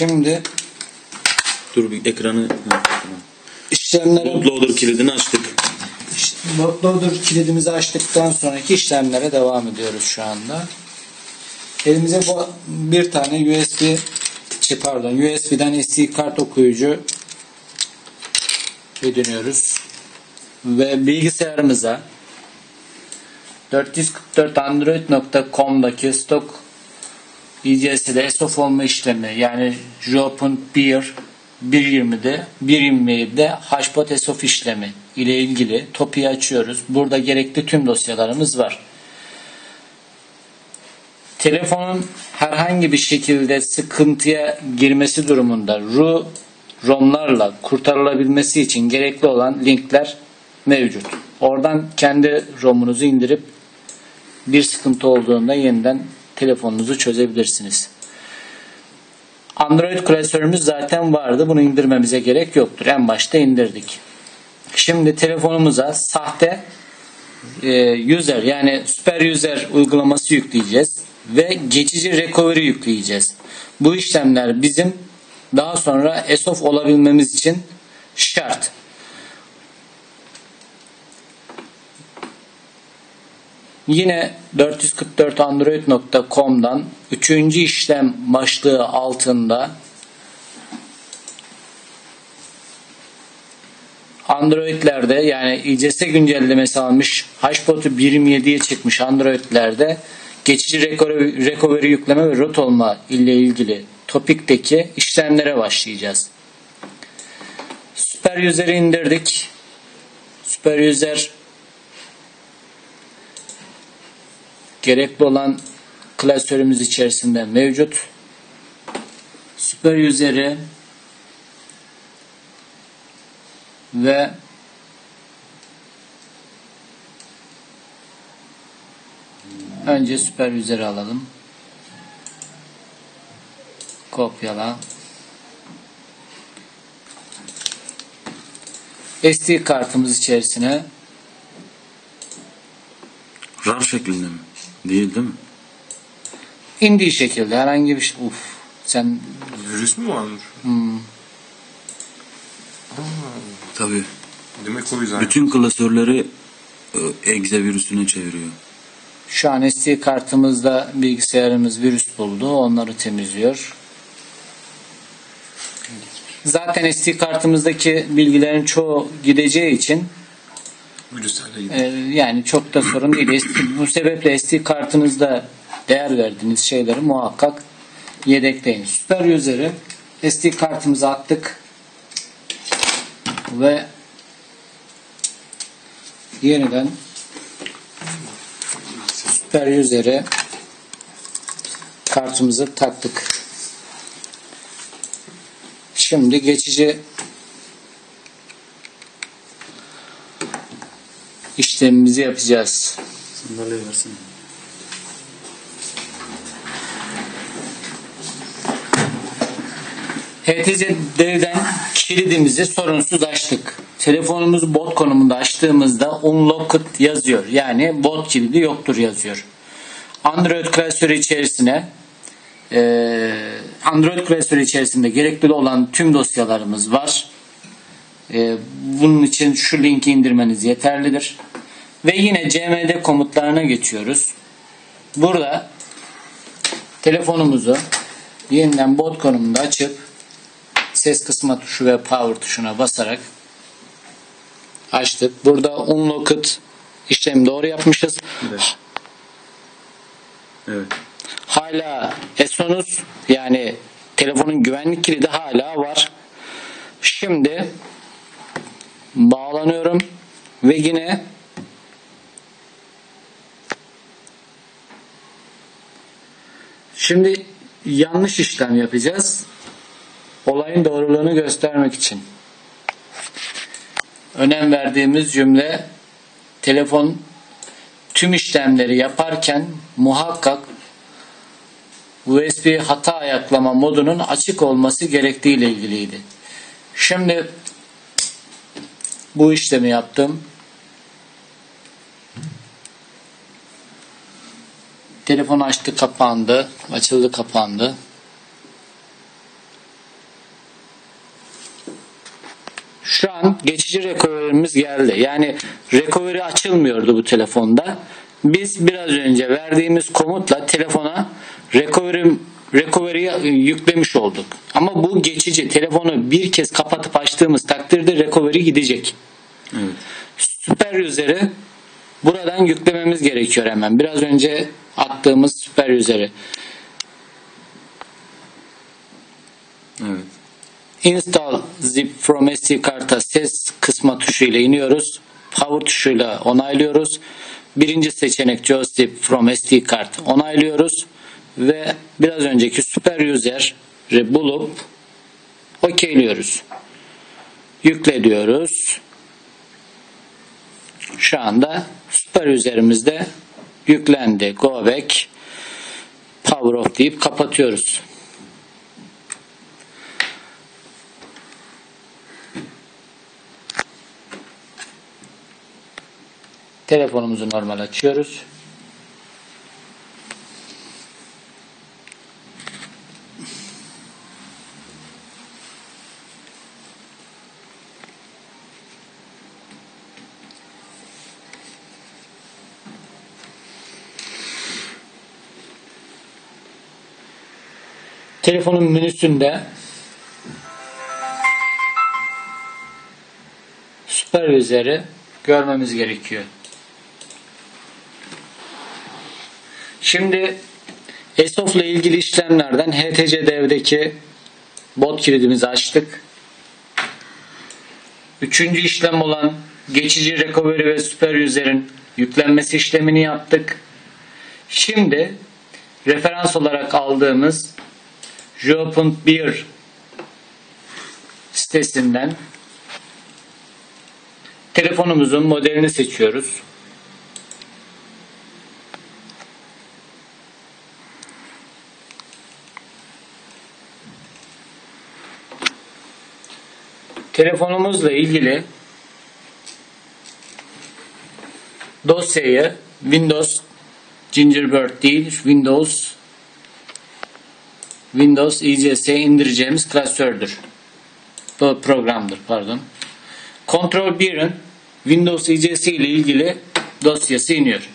Şimdi Dur bir ekranı. Ha, tamam. işlemlere Bootloader kilidini açtık. Bootloader kilidimizi açtıktan sonraki işlemlere devam ediyoruz şu anda. Elimize bu bir tane USB şey pardon USB'den SD kart okuyucu ediniyoruz. Ve bilgisayarımıza 444android.com'daki stok ICS'de SOF olma işlemi yani Jopen Peer 1.20'de 1.27'de hashpot SOF işlemi ile ilgili topi'yi açıyoruz. Burada gerekli tüm dosyalarımız var. Telefonun herhangi bir şekilde sıkıntıya girmesi durumunda RU ROM'larla kurtarılabilmesi için gerekli olan linkler mevcut. Oradan kendi ROM'unuzu indirip bir sıkıntı olduğunda yeniden telefonunuzu çözebilirsiniz. Android klasörümüz zaten vardı. Bunu indirmemize gerek yoktur. En başta indirdik. Şimdi telefonumuza sahte e, user yani super user uygulaması yükleyeceğiz ve geçici recovery yükleyeceğiz. Bu işlemler bizim daha sonra ESOF olabilmemiz için şart. Yine 444android.com'dan 3. işlem başlığı altında Android'lerde yani ICS güncellemesi almış Hashbot'u 1.27'ye çıkmış Android'lerde geçici recovery, yükleme ve root olma ile ilgili topikteki işlemlere başlayacağız. Super User'ı indirdik. Super User gerekli olan klasörümüz içerisinde mevcut. Super User'ı ve önce süper üzeri alalım. Kopyala. SD kartımız içerisine RAR şeklinde mi? Değil değil mi? indiği şekilde herhangi bir şey. Uf, sen Virüs mü varmış? Tabii. Demek o yüzden. Bütün klasörleri e, exe virüsüne çeviriyor. şu an SD kartımızda bilgisayarımız virüs buldu. Onları temizliyor. Zaten SD kartımızdaki bilgilerin çoğu gideceği için Virüslerle Ee, yani çok da sorun değil. Bu sebeple SD kartınızda değer verdiğiniz şeyleri muhakkak yedekleyin. Süper User'ı SD kartımıza attık ve yeniden Süper User'e kartımızı taktık. Şimdi geçici işlemimizi yapacağız. Sandalye versene. Dev'den kilidimizi sorunsuz açtık. Telefonumuz bot konumunda açtığımızda unlocked yazıyor. Yani bot kilidi yoktur yazıyor. Android klasörü içerisine eee, Android klasörü içerisinde gerekli olan tüm dosyalarımız var. Eee, bunun için şu linki indirmeniz yeterlidir. Ve yine cmd komutlarına geçiyoruz. Burada telefonumuzu yeniden bot konumunda açıp ses kısma tuşu ve power tuşuna basarak açtık. Burada unlocked işlemi doğru yapmışız. Evet. Evet. Hala Esonus yani telefonun güvenlik kilidi hala var. Şimdi bağlanıyorum ve yine şimdi yanlış işlem yapacağız. Olayın doğruluğunu göstermek için. Önem verdiğimiz cümle telefon tüm işlemleri yaparken muhakkak USB hata ayaklama modunun açık olması gerektiği ile ilgiliydi. Şimdi bu işlemi yaptım. Telefon açtı kapandı. Açıldı kapandı. Şu an geçici recovery'miz geldi. Yani recovery açılmıyordu bu telefonda. Biz biraz önce verdiğimiz komutla telefona recovery recovery'e yüklemiş olduk. Ama bu geçici. Telefonu bir kez kapatıp açtığımız takdirde recovery gidecek. Evet. Süper üzeri buradan yüklememiz gerekiyor hemen. Biraz önce attığımız süper üzeri. Evet. Install zip from SD karta ses kısma tuşuyla iniyoruz. Power tuşuyla onaylıyoruz. Birinci seçenek joystick from SD kart onaylıyoruz. Ve biraz önceki süper user'i bulup okeyliyoruz. Yükle diyoruz. Şu anda süper üzerimizde yüklendi. Go back. Power off deyip kapatıyoruz. Telefonumuzu normal açıyoruz. Telefonun menüsünde süpervizörü görmemiz gerekiyor. Şimdi ESOF ile ilgili işlemlerden HTC devdeki bot kilidimizi açtık. Üçüncü işlem olan geçici recovery ve süper user'in yüklenmesi işlemini yaptık. Şimdi referans olarak aldığımız Jio.bir sitesinden telefonumuzun modelini seçiyoruz. telefonumuzla ilgili dosyayı Windows Gingerbird değil Windows Windows ECS'ye indireceğimiz klasördür. Bu programdır pardon. Control 1'in Windows ECS ile ilgili dosyası iniyor.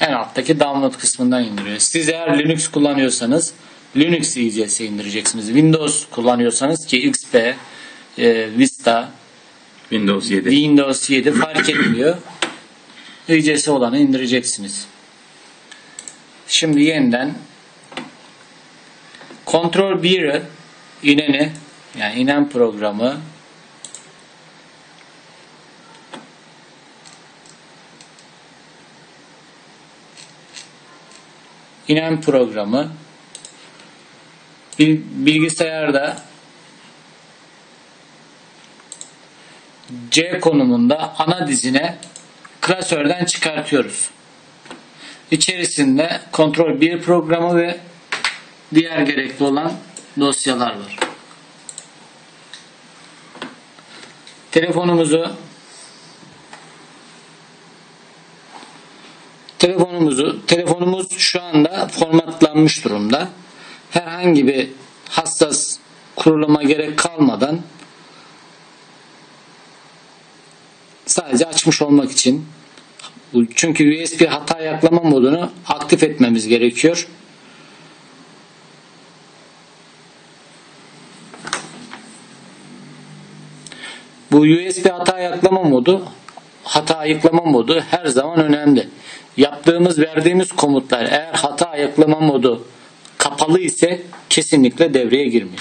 En alttaki download kısmından indiriyor. Siz eğer Linux kullanıyorsanız Linux ECS indireceksiniz. Windows kullanıyorsanız ki XP, e, Vista, Windows 7. Windows 7 fark etmiyor. ECS olanı indireceksiniz. Şimdi yeniden Ctrl 1'i ineni yani inen programı inen programı bil- bilgisayarda C konumunda ana dizine klasörden çıkartıyoruz. İçerisinde Ctrl 1 programı ve diğer gerekli olan dosyalar var. Telefonumuzu telefonumuzu telefonumuz şu anda formatlanmış durumda. Herhangi bir hassas kuruluma gerek kalmadan sadece açmış olmak için çünkü USB hata yaklama modunu aktif etmemiz gerekiyor. Bu USB hata yaklama modu hata ayıklama modu her zaman önemli. Yaptığımız verdiğimiz komutlar eğer hata ayıklama modu kapalı ise kesinlikle devreye girmiyor.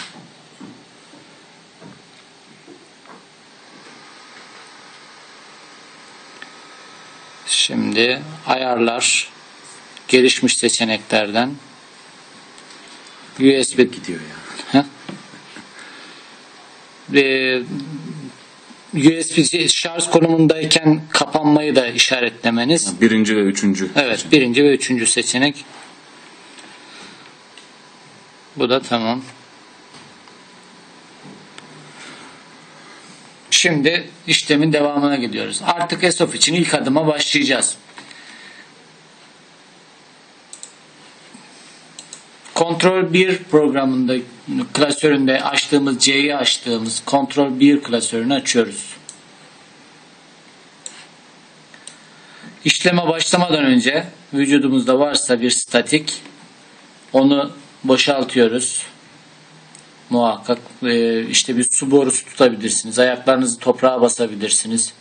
Şimdi ayarlar gelişmiş seçeneklerden USB Gidiyor ya. Ee, USB şarj konumundayken kapanmayı da işaretlemeniz. Birinci ve üçüncü. Evet, birinci ve üçüncü seçenek. Bu da tamam. Şimdi işlemin devamına gidiyoruz. Artık ESOF için ilk adıma başlayacağız. Kontrol 1 programında klasöründe açtığımız C'yi açtığımız Kontrol 1 klasörünü açıyoruz. İşleme başlamadan önce vücudumuzda varsa bir statik onu boşaltıyoruz. Muhakkak e, işte bir su borusu tutabilirsiniz. Ayaklarınızı toprağa basabilirsiniz.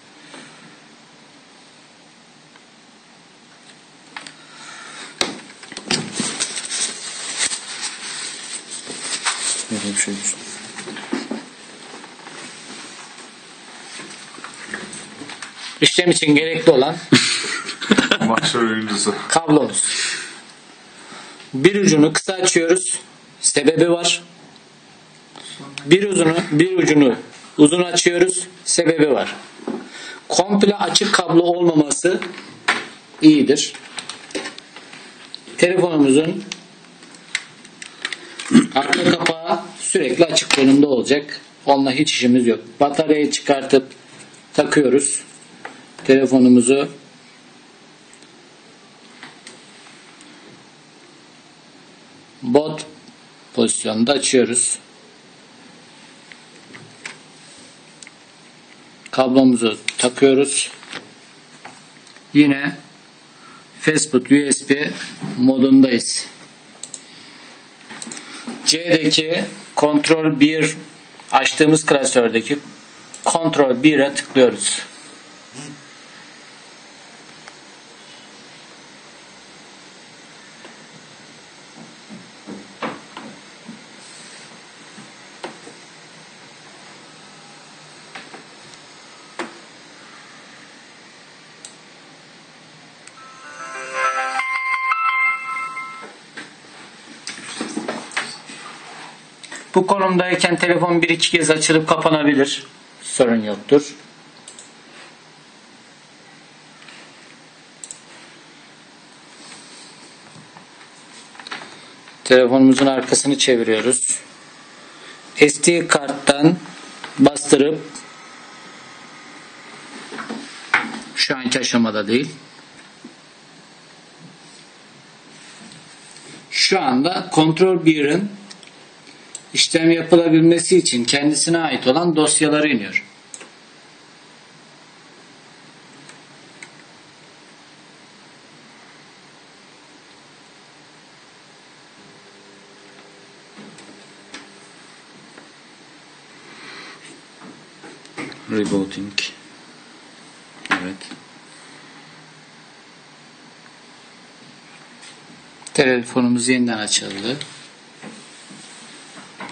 Böyle bir şey düşün. İşlem için gerekli olan kablomuz. Bir ucunu kısa açıyoruz. Sebebi var. Bir ucunu bir ucunu uzun açıyoruz. Sebebi var. Komple açık kablo olmaması iyidir. Telefonumuzun arka kapağı sürekli açık konumda olacak. Onunla hiç işimiz yok. Bataryayı çıkartıp takıyoruz. Telefonumuzu bot pozisyonda açıyoruz. Kablomuzu takıyoruz. Yine Fastboot USB modundayız. C'deki kontrol 1 açtığımız klasördeki kontrol 1'e tıklıyoruz. Bu konumdayken telefon bir iki kez açılıp kapanabilir. Sorun yoktur. Telefonumuzun arkasını çeviriyoruz. SD karttan bastırıp şu anki aşamada değil. Şu anda kontrol 1'in işlem yapılabilmesi için kendisine ait olan dosyaları iniyor. Rebooting. Evet. Telefonumuz yeniden açıldı.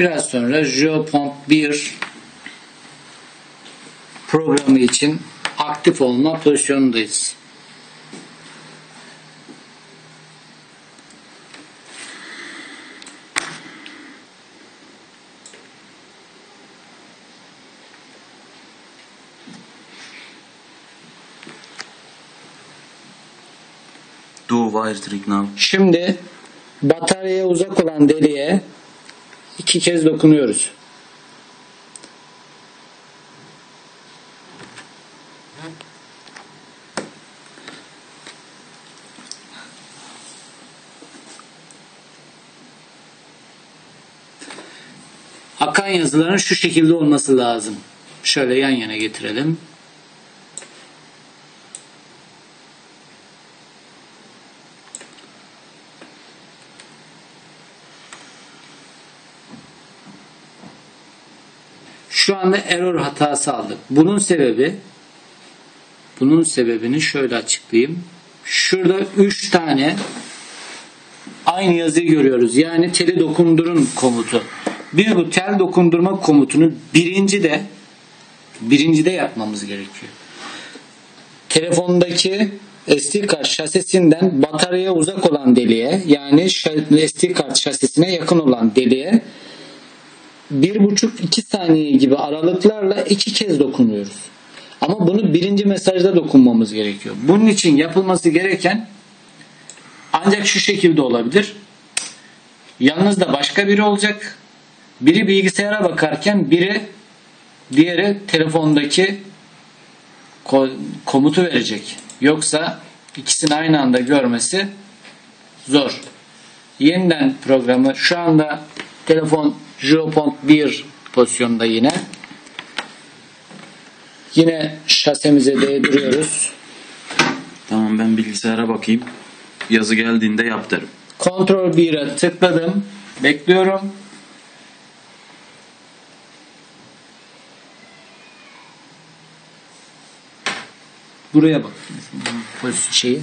Biraz sonra Geopomp 1 programı için aktif olma pozisyonundayız. Do wire trick now. Şimdi bataryaya uzak olan deliğe iki kez dokunuyoruz. Akan yazıların şu şekilde olması lazım. Şöyle yan yana getirelim. Şu anda error hatası aldık. Bunun sebebi bunun sebebini şöyle açıklayayım. Şurada 3 tane aynı yazıyı görüyoruz. Yani teli dokundurun komutu. Biz bu tel dokundurma komutunu birinci de birinci de yapmamız gerekiyor. Telefondaki SD kart şasisinden bataryaya uzak olan deliğe yani SD kart şasisine yakın olan deliğe bir buçuk iki saniye gibi aralıklarla iki kez dokunuyoruz. Ama bunu birinci mesajda dokunmamız gerekiyor. Bunun için yapılması gereken ancak şu şekilde olabilir. Yanınızda başka biri olacak. Biri bilgisayara bakarken biri diğeri telefondaki komutu verecek. Yoksa ikisini aynı anda görmesi zor. yeniden programı şu anda telefon Geopont 1 pozisyonda yine. Yine şasemize değdiriyoruz. Tamam ben bilgisayara bakayım. Yazı geldiğinde yap derim. Kontrol 1'e tıkladım. Bekliyorum. Buraya bak. Pozisyon şeyi.